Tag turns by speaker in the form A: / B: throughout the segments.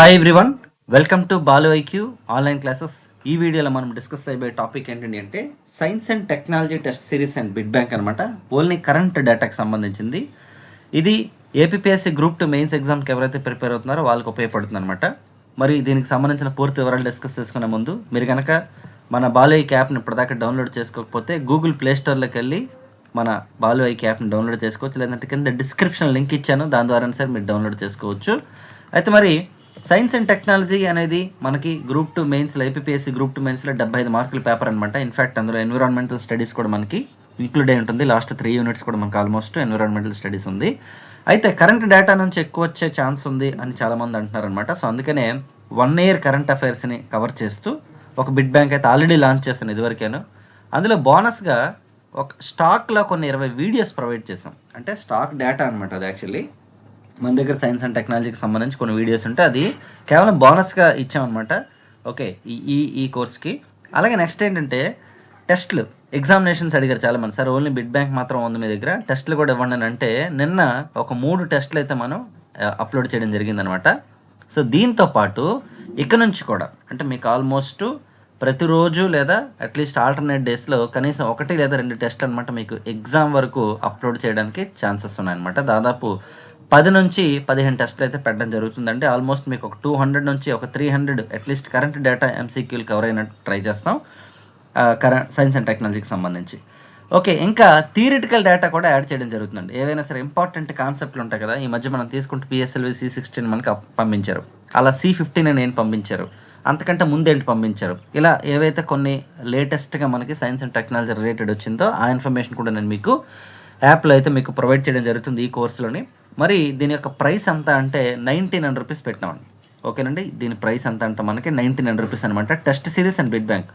A: Hi everyone welcome to Balu IQ online classes ఈ వీడియోలో మనం డిస్కస్ అయిపోయే టాపిక్ ఏంటండి అంటే science and technology test series and bit bank అనమాట ఓన్లీ కరెంట్ డేటాకి సంబంధించింది. ఇది ఏపీఎస్సీ గ్రూప్ టూ మెయిన్స్ ఎగ్జామ్కి ఎవరైతే ప్రిపేర్ అవుతున్నారో వాళ్ళకి ఉపయోగపడుతుంది అనమాట మరి దీనికి సంబంధించిన పూర్తి వివరాలు డిస్కస్ చేసుకునే ముందు మీరు కనుక మన బాలు ఐక్ యాప్ని ఇప్పటిదాకా డౌన్లోడ్ చేసుకోకపోతే గూగుల్ ప్లేస్టోర్లోకి వెళ్ళి మన బాలు ఐక్ యాప్ని డౌన్లోడ్ చేసుకోవచ్చు. లేదంటే కింద డిస్క్రిప్షన్ లింక్ ఇచ్చాను దాని ద్వారా సరే మీరు డౌన్లోడ్ చేసుకోవచ్చు. అయితే మరి సైన్స్ అండ్ టెక్నాలజీ అనేది మనకి గ్రూప్ టూ మెయిన్స్లో ఐపీపీఎస్సీ గ్రూప్ టూ మెయిన్స్లో డెబ్బై ఐదు మార్కుల పేపర్ అనమాట ఇన్ఫాక్ట్ అందులో ఎన్విరాన్మెంటల్ స్టడీస్ కూడా మనకి ఇంక్లూడ్ అయి ఉంటుంది. లాస్ట్ త్రీ యూనిట్స్ కూడా మనకు ఆల్మోస్ట్ ఎన్విరాన్మెంటల్ స్టడీస్ ఉంది. అయితే కరెంట్ డేటా నుంచి ఎక్కువ వచ్చే ఛాన్స్ ఉంది అని చాలామంది అంటున్నారు అనమాట సో అందుకనే వన్ ఇయర్ కరెంట్ అఫైర్స్ని కవర్ చేస్తూ ఒక బిడ్ బ్యాంక్ అయితే ఆల్రెడీ లాంచ్ చేశాను ఇదివరకేను. అందులో బోనస్గా ఒక స్టాక్లో కొన్ని ఇరవై వీడియోస్ ప్రొవైడ్ చేసాం. అంటే స్టాక్ డేటా అనమాట అది యాక్చువల్లీ మన దగ్గర సైన్స్ అండ్ టెక్నాలజీకి సంబంధించి కొన్ని వీడియోస్ ఉంటే అది కేవలం బోనస్గా ఇచ్చామన్నమాట. ఓకే ఈ ఈ కోర్స్కి అలాగే నెక్స్ట్ ఏంటంటే టెస్ట్లు ఎగ్జామినేషన్స్ అడిగారు చాలా మంది సార్ ఓన్లీ బిడ్ బ్యాంక్ మాత్రం ఉంది మీ దగ్గర. టెస్ట్లు కూడా ఇవ్వండి అని అంటే నిన్న ఒక మూడు టెస్ట్లు అయితే మనం అప్లోడ్ చేయడం జరిగిందనమాట సో దీంతో పాటు ఇక నుంచి కూడా అంటే మీకు ఆల్మోస్ట్ ప్రతిరోజు లేదా అట్లీస్ట్ ఆల్టర్నేట్ డేస్లో కనీసం ఒకటి లేదా రెండు టెస్ట్లు అనమాట మీకు ఎగ్జామ్ వరకు అప్లోడ్ చేయడానికి ఛాన్సెస్ ఉన్నాయన్నమాట. దాదాపు పది నుంచి పదిహేను టెస్ట్లు అయితే పెట్టడం జరుగుతుందండి. ఆల్మోస్ట్ మీకు ఒక టూ హండ్రెడ్ నుంచి ఒక three hundred at least current data ఎంసీక్యూలు cover అయినట్టు ట్రై చేస్తాం. కరెంట్ సైన్స్ అండ్ టెక్నాలజీకి సంబంధించి. ఓకే ఇంకా థియరిటికల్ డేటా కూడా యాడ్ చేయడం జరుగుతుందండి. ఏవైనా సరే ఇంపార్టెంట్ కాన్సెప్ట్లు ఉంటాయి కదా ఈ మధ్య మనం తీసుకుంటే పిఎస్ఎల్వి సి సిక్స్టీన్ మనకి పంపించారు. అలా సి ఫిఫ్టీన్ అని ఏం పంపించారు? అంతకంటే ముందేంటి పంపించారు? ఇలా ఏవైతే కొన్ని లేటెస్ట్గా మనకి సైన్స్ అండ్ టెక్నాలజీ రిలేటెడ్ వచ్చిందో ఆ ఇన్ఫర్మేషన్ కూడా నేను మీకు యాప్లో అయితే మీకు ప్రొవైడ్ చేయడం జరుగుతుంది ఈ కోర్సులోని మరి దీని యొక్క ప్రైస్ ఎంత అంటే నైన్టీన్ హండ్రెడ్ రూపీస్ పెట్టినామండి. ఓకేనండి? దీని ప్రైస్ ఎంత అంటే మనకి నైన్టీన్ హండ్రెడ్ రూపీస్ అనమాట test series and bit bank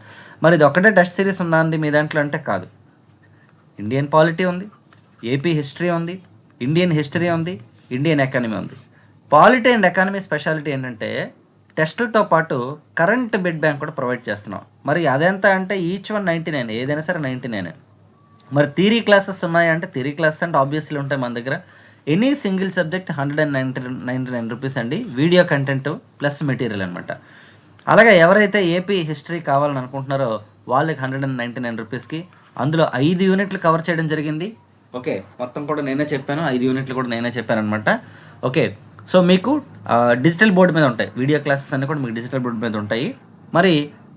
A: మరి ఇది ఒకటే టెస్ట్ సిరీస్ ఉందా అండి మీ దాంట్లో అంటే కాదు. ఇండియన్ పాలిటీ ఉంది ఏపీ హిస్టరీ ఉంది ఇండియన్ హిస్టరీ ఉంది ఇండియన్ ఎకానమీ ఉంది. పాలిటీ అండ్ ఎకానమీ స్పెషాలిటీ ఏంటంటే టెస్టులతో పాటు కరెంట్ బిడ్ బ్యాంక్ కూడా ప్రొవైడ్ చేస్తున్నాం. మరి అదెంత అంటే ఈచ్ వన్ నైంటీ నైన్ ఏదైనా సరే నైంటీ నైన్. మరి థీరీ క్లాసెస్ ఉన్నాయంటే థీరీ క్లాసెస్ అంటే ఆబ్వియస్లీ ఉంటాయి మన దగ్గర. Any single subject hundred and ninety ninety nine rupees అండి. వీడియో కంటెంట్ ప్లస్ మెటీరియల్ అనమాట అలాగే ఎవరైతే ఏపీ హిస్టరీ కావాలని అనుకుంటున్నారో వాళ్ళకి హండ్రెడ్ అండ్ నైంటీ నైన్ రూపీస్కి అందులో ఐదు యూనిట్లు కవర్ చేయడం జరిగింది. ఓకే మొత్తం కూడా నేనే చెప్పాను. ఐదు యూనిట్లు కూడా నేనే చెప్పాను అనమాట ఓకే సో మీకు డిజిటల్ బోర్డు మీద ఉంటాయి. వీడియో క్లాసెస్ అన్నీ కూడా మీకు డిజిటల్ బోర్డు మీద ఉంటాయి. మరి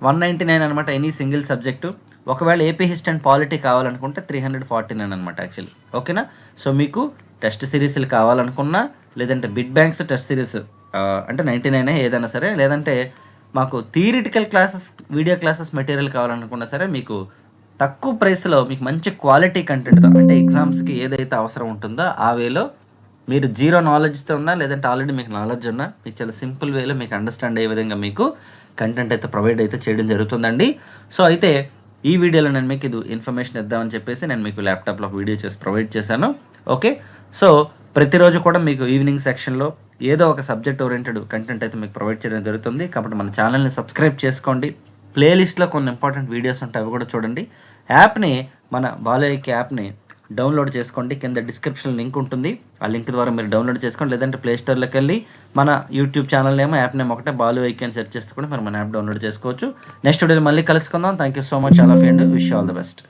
A: వన్ నైంటీ నైన్ అనమాట ఎనీ సింగిల్ సబ్జెక్టు ఒకవేళ ఏపీ హిస్టరీ అండ్ పాలిటీ కావాలనుకుంటే త్రీ హండ్రెడ్ ఫార్టీ నైన్ అనమాట యాక్చువల్లీ ఓకేనా సో మీకు టెస్ట్ సిరీస్లు కావాలనుకున్నా లేదంటే బిడ్ బ్యాంక్స్ టెస్ట్ సిరీస్ అంటే నైంటీ నైన్ ఏదైనా సరే లేదంటే మాకు theoretical classes video classes material కావాలనుకున్నా సరే మీకు తక్కువ ప్రైస్లో మీకు మంచి క్వాలిటీ కంటెంట్తో అంటే ఎగ్జామ్స్కి ఏదైతే అవసరం ఉంటుందో ఆ వేలో మీరు జీరో నాలెడ్జ్తో ఉన్నా లేదంటే ఆల్రెడీ మీకు నాలెడ్జ్ ఉన్నా మీకు చాలా సింపుల్ వేలో మీకు అండర్స్టాండ్ అయ్యే విధంగా మీకు కంటెంట్ అయితే ప్రొవైడ్ అయితే చేయడం జరుగుతుందండి. సో అయితే ఈ వీడియోలో నేను మీకు ఇది ఇన్ఫర్మేషన్ ఇద్దామని చెప్పేసి నేను మీకు ల్యాప్టాప్లో వీడియో చేసి ప్రొవైడ్ చేశాను. ఓకే? సో ప్రతిరోజు కూడా మీకు ఈవినింగ్ సెక్షన్లో ఏదో ఒక సబ్జెక్ట్ ఓరియంటెడ్ కంటెంట్ అయితే మీకు ప్రొవైడ్ చేయడం జరుగుతుంది. కాబట్టి మన ఛానల్ని సబ్స్క్రైబ్ చేసుకోండి. ప్లేలిస్ట్లో కొన్ని ఇంపార్టెంట్ వీడియోస్ ఉంటాయి. అవి కూడా చూడండి. యాప్ని మన బాలయ్యకి యాప్ని డౌన్లోడ్ చేసుకోండి. కింద డిస్క్రిప్షన్ లింక్ ఉంటుంది. ఆ లింక్ ద్వారా మీరు డౌన్లోడ్ చేసుకోండి. లేదంటే ప్లేస్టోర్లోకి వెళ్ళి మన యూట్యూబ్ ఛానల్ ఏమో యాప్ నేమ్ ఒకటే బాలు ఐకి అని సెర్చ్ చేస్తే మరి మీరు మన యాప్ డౌన్లోడ్ చేసుకోవచ్చు. నెక్స్ట్ వీడియో మళ్ళీ కలుసుకుందాం. Thank you so much all of and wish all the best.